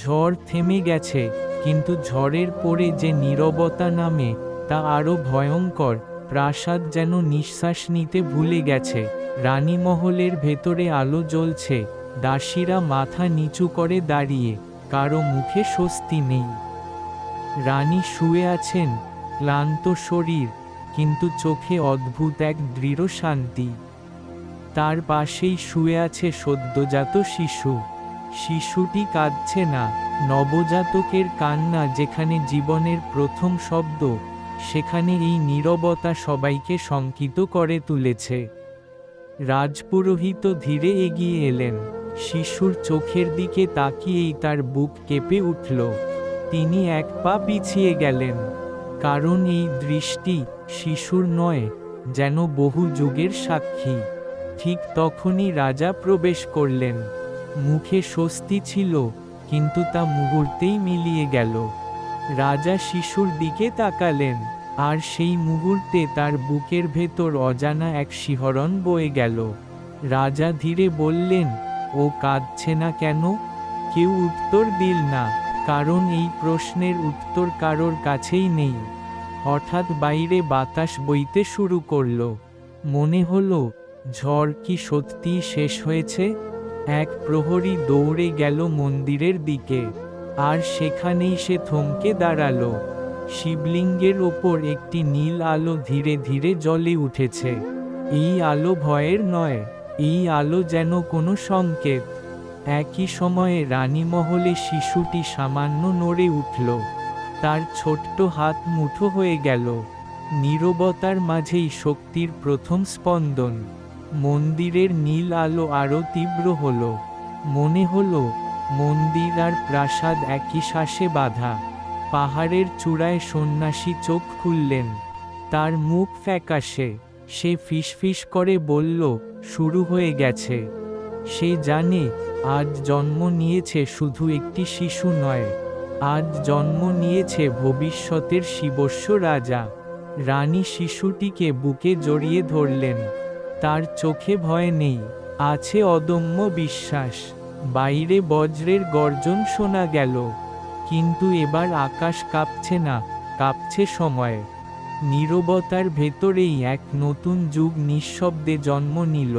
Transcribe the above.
ঝড় থেমে গেছে, কিন্তু ঝড়ের পরে যে নীরবতা নামে, তা আরও ভয়ঙ্কর, প্রাসাদ যেন নিঃশ্বাস নিতে ভুলে গেছে। রানীমহলের ভেতরে আলো জ্বলছে, দাসীরা মাথা নিচু করে দাঁড়িয়ে, কারও মুখে স্বস্তি নেই। রানী শুয়ে আছেন, ক্লান্ত শরীর, কিন্তু চোখে অদ্ভুত এক দৃঢ় শান্তি। তার পাশেই শুয়ে আছে সদ্যজাত শিশু। শিশুটি কাঁদছে না। নবজাতকের কান্না যেখানে জীবনের প্রথম শব্দ, সেখানে এই নীরবতা সবাইকে শঙ্কিত করে তুলেছে। রাজপুরোহিত ধীরে এগিয়ে এলেন। শিশুর চোখের দিকে তাকিয়েই তার বুক কেঁপে উঠল। তিনি এক পা পিছিয়ে গেলেন। কারণ এই দৃষ্টি শিশুর নয়, যেন বহু যুগের সাক্ষী। ঠিক তখনই রাজা প্রবেশ করলেন। মুখে স্বস্তি ছিল, কিন্তু তা মুহূর্তেই মিলিয়ে গেল। রাজা শিশুর দিকে তাকালেন, আর সেই মুহূর্তে তার বুকের ভেতর অজানা এক শিহরণ বয়ে গেল। রাজা ধীরে বললেন, ও কাঁদছে না কেন? কেউ উত্তর দিল না, কারণ এই প্রশ্নের উত্তর কারোর কাছেই নেই। হঠাৎ বাইরে বাতাস বইতে শুরু করল। মনে হলো, ঝড় কি সত্যিই শেষ হয়েছে? এক প্রহরী দৌড়ে গেল মন্দিরের দিকে, আর সেখানেই সে থমকে দাঁড়াল। শিবলিঙ্গের ওপর একটি নীল আলো ধীরে ধীরে জলে উঠেছে। এই আলো ভয়ের নয়, এই আলো যেন কোনো সংকেত। একই সময়ে রানীমহলে শিশুটি সামান্য নড়ে উঠল। তার ছোট্ট হাত মুঠো হয়ে গেল। নীরবতার মাঝেই শক্তির প্রথম স্পন্দন। মন্দিরের নীল আলো আরও তীব্র হল। মনে হলো, মন্দির আর প্রাসাদ একই শ্বাসে বাঁধা। পাহাড়ের চূড়ায় সন্ন্যাসী চোখ খুললেন। তার মুখ ফ্যাকাশে। সে ফিসফিস করে বলল, শুরু হয়ে গেছে। সে জানে, আজ জন্ম নিয়েছে শুধু একটি শিশু নয়। আজ জন্ম নিয়েছে ভবিষ্যতের শিবস্য রাজা। রানী শিশুটিকে বুকে জড়িয়ে ধরলেন। তার চোখে ভয় নেই, আছে অদম্য বিশ্বাস। বাইরে বজ্রের গর্জন শোনা গেল, কিন্তু এবার আকাশ কাঁপছে না, কাঁপছে সময়। নীরবতার ভেতরেই এক নতুন যুগ নিঃশব্দে জন্ম নিল।